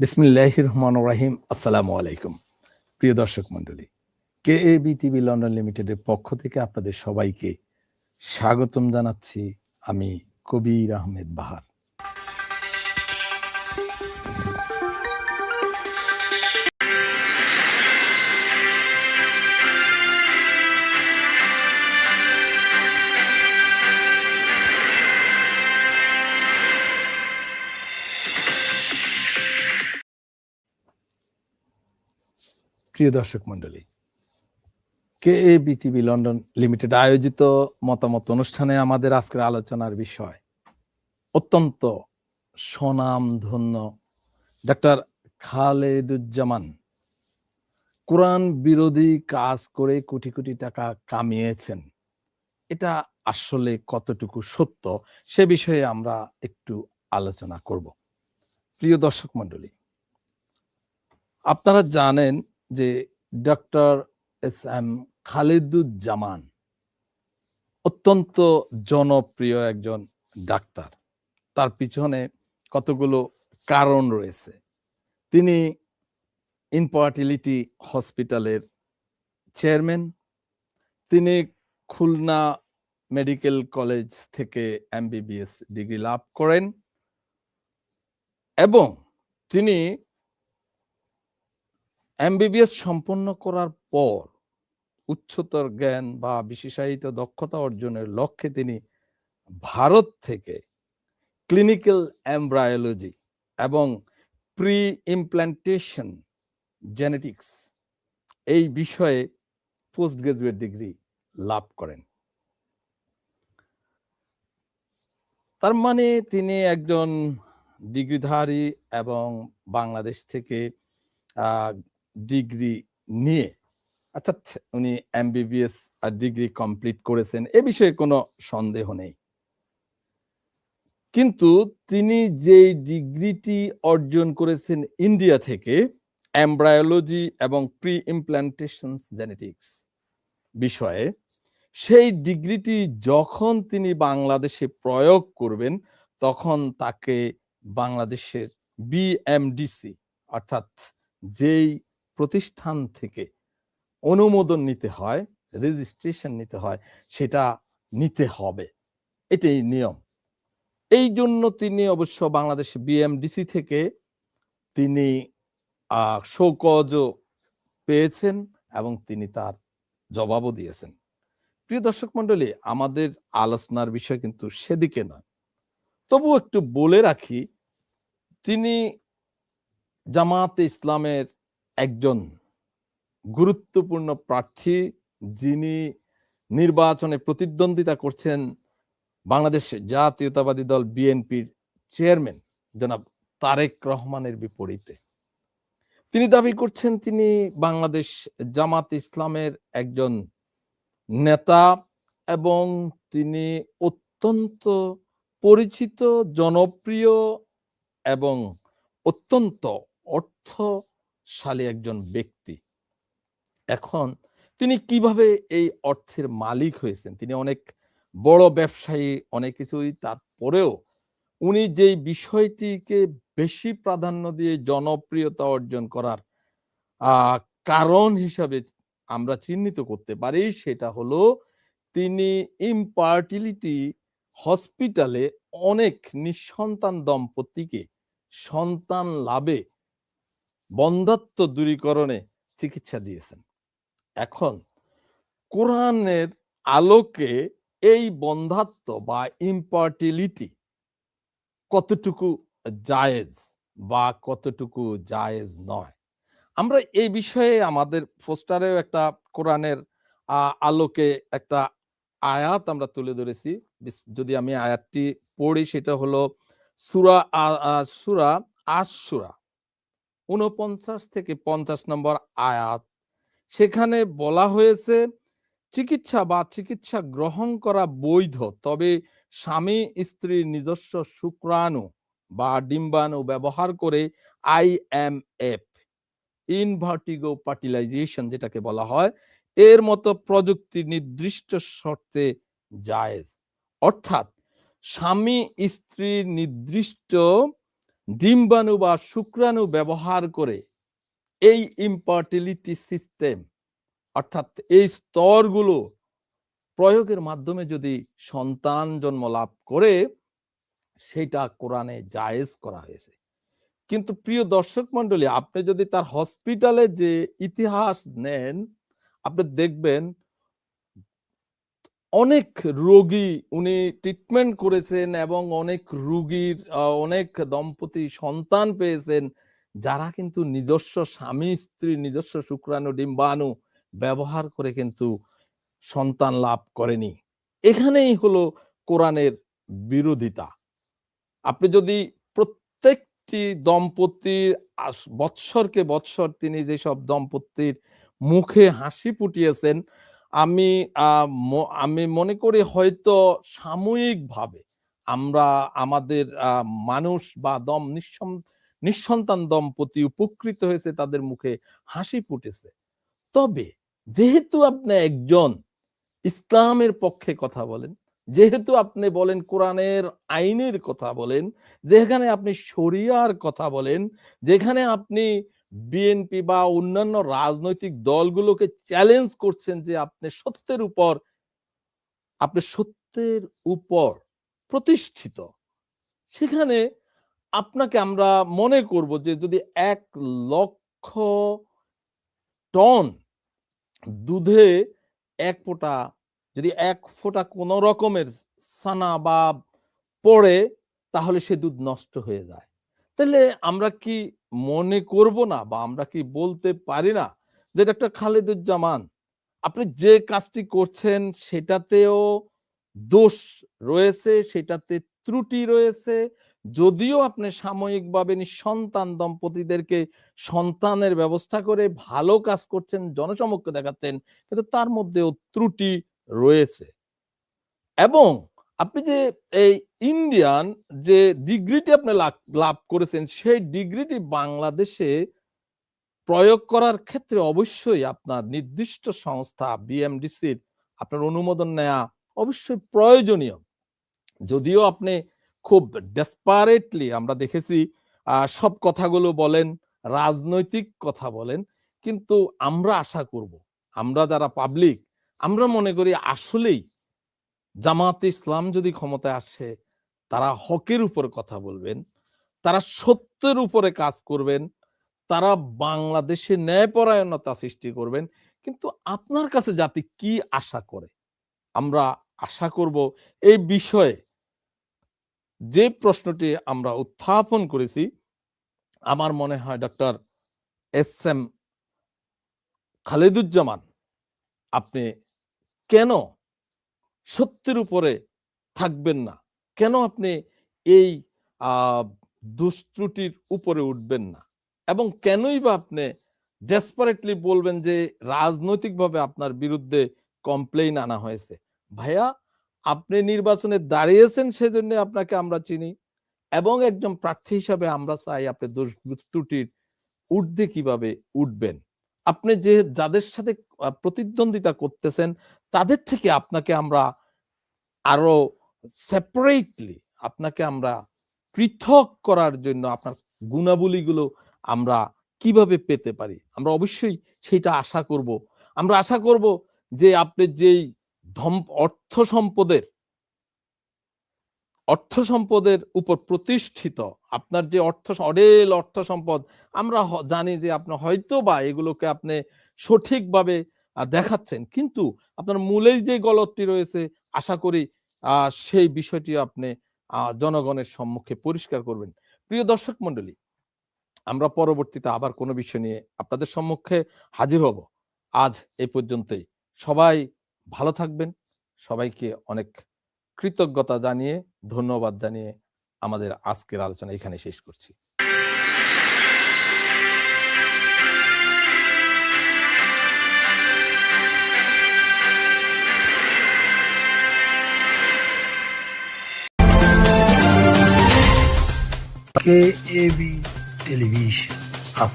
বিসমিল্লাহ রহমান রাহিম। আসসালামু আলাইকুম। প্রিয় দর্শক মন্ডলী কে এ বি টিভি লন্ডন লিমিটেডের পক্ষ থেকে আপনাদের সবাইকে স্বাগতম জানাচ্ছি আমি কবির আহমেদ বাহার। প্রিয় দর্শক মন্ডলী কে A B TV London limited আয়োজিত মতামত অনুষ্ঠানে আমাদের আজকের আলোচনার বিষয় অত্যন্ত সুনাম ধন্য ডাক্তার খালেদুজ্জামান কোরআন বিরোধী কাজ করে কোটি কোটি টাকা কামিয়েছেন। এটা আসলে কতটুকু সত্য সে বিষয়ে আমরা একটু আলোচনা করব। প্রিয় দর্শক মন্ডলী আপনারা জানেন যে ডক্টর এস এম খালিদুজ্জামান অত্যন্ত জনপ্রিয় একজন ডাক্তার। তার পিছনে কতগুলো কারণ রয়েছে। তিনি ইনফার্টিলিটি হসপিটালের চেয়ারম্যান তিনি খুলনা মেডিকেল কলেজ থেকে এমবিবিএস ডিগ্রি লাভ করেন এবং তিনি এমবিবিএস সম্পন্ন করার পর উচ্চতর জ্ঞান বা বিশেষায়িত দক্ষতা অর্জনের লক্ষ্যে তিনি ভারত থেকে ক্লিনিক্যাল এমব্রায়োলজি এবং প্রি ইমপ্ল্যান্টেশন জেনেটিক্স এই বিষয়ে পোস্ট গ্রাজুয়েট ডিগ্রি লাভ করেন। তার মানে তিনি একজন ডিগ্রিধারী এবং বাংলাদেশ থেকে ডিগ্রি নিয়ে, অর্থাৎ উনি এমবিবিএস ডিগ্রি কমপ্লিট করেছেন, এ বিষয়ে কোনো সন্দেহ নেই। কিন্তু তিনি যে ডিগ্রিটি অর্জন করেছেন ইন্ডিয়া থেকে, এমব্রায়োলজি এবং প্রি ইমপ্ল্যান্টেশন জেনেটিক্স বিষয়ে, সেই ডিগ্রিটি যখন তিনি বাংলাদেশে প্রয়োগ করবেন, তখন তাকে বাংলাদেশের বিএমডিসি, অর্থাৎ যেই প্রতিষ্ঠান থেকে অনুমোদন নিতে হয় রেজিস্ট্রেশন নিতে হয়, সেটা নিতে হবে। এটাই নিয়ম। এই জন্য তিনি অবশ্য বাংলাদেশ বিএমডিসি থেকে তিনি শৌকজও পেয়েছেন এবং তিনি তার জবাবও দিয়েছেন। প্রিয় দর্শক মন্ডলী আমাদের আলোচনার বিষয় কিন্তু সেদিকে নয়। তবু একটু বলে রাখি, তিনি জামাতে ইসলামের একজন গুরুত্বপূর্ণ প্রার্থী যিনি নির্বাচনে প্রতিদ্বন্দ্বিতা করছেন বাংলাদেশ জাতীয়তাবাদী দল বিএনপির চেয়ারম্যান জনাব তারেক রহমানের বিপরীতে। তিনি দাবি করছেন, তিনি বাংলাদেশ জামাত ইসলামের একজন নেতা এবং তিনি অত্যন্ত পরিচিত, জনপ্রিয় এবং অত্যন্ত অর্থশালী একজন ব্যক্তি। এখন তিনি কীভাবে এই অর্থের মালিক হয়েছেন? তিনি অনেক বড় ব্যবসায়ী, অনেক কিছুই। তারপরেও উনি যেই বিষয়টিকে বেশি প্রাধান্য দিয়ে জনপ্রিয়তা অর্জন করার কারণ হিসাবে আমরা চিহ্নিত করতে পারি, সেটা হলো তিনি ইম্পার্টিলিটি হসপিটালে অনেক নিঃসন্তান দম্পতিকে সন্তান লাভে বন্ধাত্ম দূরীকরণে চিকিৎসা দিয়েছেন। এখন কোরআনের আলোকে এই বন্ধাত্ম বা ইম্পার্টিলিটি কতটুকু জায়েজ বা কতটুকু জায়েজ নয়? আমরা এই বিষয়ে আমাদের পোস্টারেও একটা কোরআনের আলোকে একটা আয়াত আমরা তুলে ধরেছি। যদি আমি আয়াতটি পড়ি সেটা হলো সুরা সুরা আশুরা উনপঞ্চাশ থেকে পঞ্চাশ নম্বর আয়াত। সেখানে বলা হয়েছে, চিকিৎসা বা চিকিৎসা গ্রহণ করা বৈধ, তবে স্বামী স্ত্রীর নিজস্ব শুক্রাণু বা ডিম্বাণু ব্যবহার করে I M F, in vitro fertilisation যেটাকে বলা হয়, এর মতো প্রযুক্তি নির্দিষ্ট শর্তে জায়েজ। অর্থাৎ, স্বামী স্ত্রীর নির্দিষ্ট ডিম্বাণু বা শুক্রাণু ব্যবহার করে এই ইম্পার্টিলিটি সিস্টেম অর্থাৎ এই স্তরগুলো প্রয়োগের মাধ্যমে যদি সন্তান জন্ম লাভ করে, সেটা কোরআনে জায়েজ করা হয়েছে। কিন্তু প্রিয় দর্শক মন্ডলী আপনি যদি তার হসপিটালে যে ইতিহাস নেন, আপনি দেখবেন অনেক রোগী উনি ট্রিটমেন্ট করেছেন এবং অনেক রুগীর অনেক দম্পতি সন্তান পেয়েছেন, যারা কিন্তু নিজস্ব স্বামী, স্ত্রী, নিজস্ব শুক্রাণু, ডিম্বাণু ব্যবহার করে কিন্তু সন্তান লাভ করেনি। এখানেই হলো কোরআনের বিরোধিতা। আপনি যদি প্রত্যেকটি দম্পতির বৎসরকে বৎসর তিনি যেসব দম্পতির মুখে হাসি ফুটিয়েছেন আমি আমি মনে করি হয়তো সাময়িকভাবে আমরা আমাদের মানুষ বা দম নিঃসন- নিঃসন্তান দম্পতি উপকৃত হয়েছে, তাদের মুখে হাসি ফুটেছে। তবে যেহেতু আপনি একজন ইসলামের পক্ষে কথা বলেন, যেহেতু আপনি বলেন কোরআনের আইনের কথা বলেন, যেখানে আপনি শরিয়ার কথা বলেন, যেখানে আপনি বিএনপি বা অন্যান্য রাজনৈতিক দলগুলোকে চ্যালেঞ্জ করছেন যে আপনি সত্যের উপর, আপনি সত্যের উপর প্রতিষ্ঠিত। সেখানে আপনাকে আমরা মনে করব যে যদি এক লক্ষ টন দুধে এক ফোঁটা, যদি এক ফোঁটা কোন রকমের সানা বা পড়ে, তাহলে সে দুধ নষ্ট হয়ে যায়। তাহলে আমরা কি মনে করব না বা আমরা কি বলতে পারি না যে ডাক্তার খালেদুজ্জামান। আপনি যে কাজটি করছেন সেটাতেও দোষ রয়েছে, সেটাতে ত্রুটি রয়েছে। যদিও আপনি সাময়িকভাবে নিঃসন্তান দম্পতিদেরকে সন্তানের ব্যবস্থা করে ভালো কাজ করছেন, জনসমক্ষে দেখাচ্ছেন, কিন্তু তার মধ্যেও ত্রুটি রয়েছে। এবং আপনি যে এই ইন্ডিয়ান যে ডিগ্রিটি আপনি লাভ- করেছেন, সেই ডিগ্রিটি বাংলাদেশে প্রয়োগ করার ক্ষেত্রে অবশ্যই আপনার নির্দিষ্ট সংস্থা বিএমডিসির আপনার অনুমোদন নেওয়া অবশ্যই প্রয়োজনীয়। যদিও আপনি খুব ডেসপারেটলি আমরা দেখেছি সব কথাগুলো বলেন, রাজনৈতিক কথা বলেন, কিন্তু আমরা আশা করব, আমরা যারা পাবলিক আমরা মনে করি আসলেই জামাতে ইসলাম যদি ক্ষমতায় আসে, তারা হকের উপর কথা বলবেন, তারা সত্যের উপরে কাজ করবেন, তারা বাংলাদেশে ন্যায়পরায়ণতা সৃষ্টি করবেন। কিন্তু আপনার কাছে জাতি কি আশা করে? আমরা আশা করব এই বিষয়ে যে প্রশ্নটি আমরা উত্থাপন করেছি, আমার মনে হয় ডক্টর এস এম খালেদুজ্জামান, আপনি কেন সত্যের উপরে থাকবেন না। কেন আপনি এই আহ, দুষ্ত্রুটির উপরে উঠবেন না? এবং কেনই বা আপনি ডেসপারেটলি বলবেন যে রাজনৈতিকভাবে আপনার বিরুদ্ধে কমপ্লেইন আনা হয়েছে? ভাইয়া আপনি নির্বাচনে দাঁড়িয়েছেন সেজন্য আপনাকে আমরা চিনি এবং একজন প্রার্থী হিসাবে আমরা চাই আপনি দোষ ত্রুটির ঊর্ধ্বে কীভাবে উঠবেন? আপনি যে যাদের সাথে প্রতিদ্বন্দ্বিতা করতেছেন তাদের থেকে আপনাকে আমরা আরও সেপারেটলি আপনাকে আমরা পৃথক করার জন্য আপনার গুণাবলীগুলো আমরা কীভাবে পেতে পারি? আমরা অবশ্যই সেটা আশা করব। আমরা আশা করব যে আপনি যেই ধম, অর্থ সম্পদের অর্থ সম্পদের উপর প্রতিষ্ঠিত, আপনার যে অর্থ অডেল অর্থ সম্পদ, আমরা জানি যে আপনি হয়তো বা এগুলোকে আপনি সঠিকভাবে দেখাচ্ছেন। কিন্তু আপনার মূলেই যে গলতটি রয়েছে আশা করি সেই বিষয়টি আপনি জনগণের সম্মুখে পরিষ্কার করবেন। প্রিয় দর্শক মন্ডলী আমরা পরবর্তীতে আবার কোনো বিষয় নিয়ে আপনাদের সম্মুখে হাজির হব। আজ এই পর্যন্তই। সবাই ভালো থাকবেন। সবাইকে অনেক কৃতজ্ঞতা জানিয়ে, ধন্যবাদ জানিয়ে আমাদের আজকের আলোচনা এখানে শেষ করছি। KAB Television.